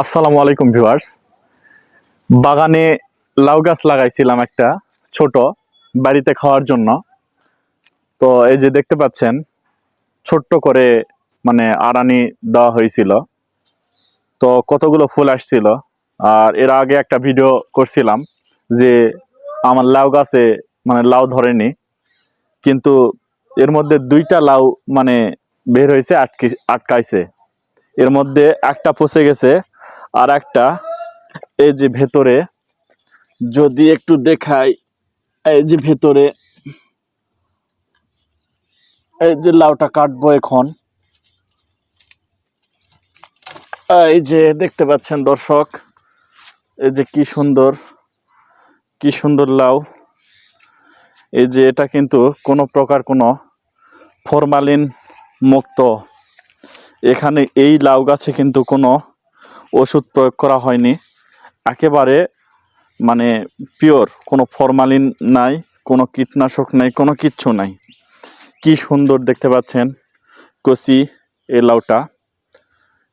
আসসালামু আলাইকুম ভিউয়ার্স। বাগানে লাউ গাছ লাগাইছিলাম একটা ছোট বাড়িতে খাওয়ার জন্য। তো এই যে দেখতে পাচ্ছেন, ছোট্ট করে মানে আড়ানি দেওয়া হয়েছিল। তো কতগুলো ফুল আসছিল। আর এর আগে একটা ভিডিও করছিলাম যে আমার লাউ গাছে মানে লাউ ধরেনি। কিন্তু এর মধ্যে দুইটা লাউ মানে বের হয়েছে, আটকে আটকাইছে। এর মধ্যে একটা পচে গেছে আর একটা, এই যে ভেতরে, যদি একটু দেখাই, এই যে ভেতরে, এই যে লাউটা কাটবো এখন। এই যে দেখতে পাচ্ছেন দর্শক, এই যে কি সুন্দর কি সুন্দর লাউ। এই যে এটা কিন্তু কোনো প্রকার কোনো ফরমালিন মুক্ত। এখানে এই লাউ গাছে কিন্তু কোনো ওষুধ প্রয়োগ করা হয়নি। একেবারে মানে পিওর কোনো ফরমালিন নাই, কোনো কীটনাশক নাই, কোনো কিচ্ছু নাই। কি সুন্দর দেখতে পাচ্ছেন কচি এই লাউটা।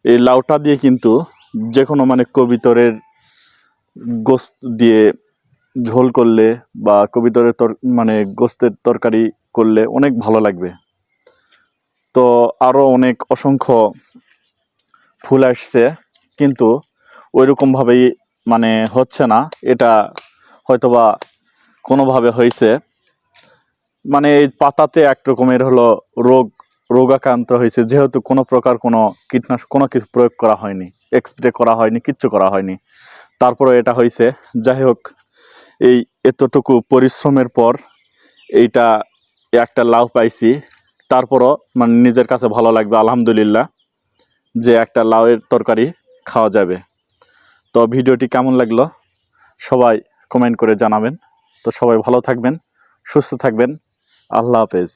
এই লাউটা দিয়ে কিন্তু যে কোনো মানে কবিতরের গোস্ত দিয়ে ঝোল করলে বা কবিতরের তর মানে গোস্তের তরকারি করলে অনেক ভালো লাগবে। তো আরও অনেক অসংখ্য ফুল আসছে। কিন্তু ওইরকমভাবেই মানে হচ্ছে না। এটা হয়তোবা কোনোভাবে হয়েছে মানে এই পাতাতে এক রকমের হলো রোগ, রোগাক্রান্ত হয়েছে যেহেতু কোনো প্রকার কোনো কীটনাশক কোনো কিছু প্রয়োগ করা হয়নি। এক্সপ্রে করা হয়নি, কিচ্ছু করা হয়নি। তারপরে এটা হয়েছে যাই হোক, এই এতটুকু পরিশ্রমের পর এইটা একটা লাউ পাইছি। তারপরও মানে নিজের কাছে ভালো লাগবে, আলহামদুলিল্লাহ, যে একটা লাউয়ের তরকারি খাওয়া যাবে। তো ভিডিওটি কেমন লাগল? সবাই কমেন্ট করে জানাবেন। তো সবাই ভালো থাকবেন, সুস্থ থাকবেন। আল্লাহ হাফেজ।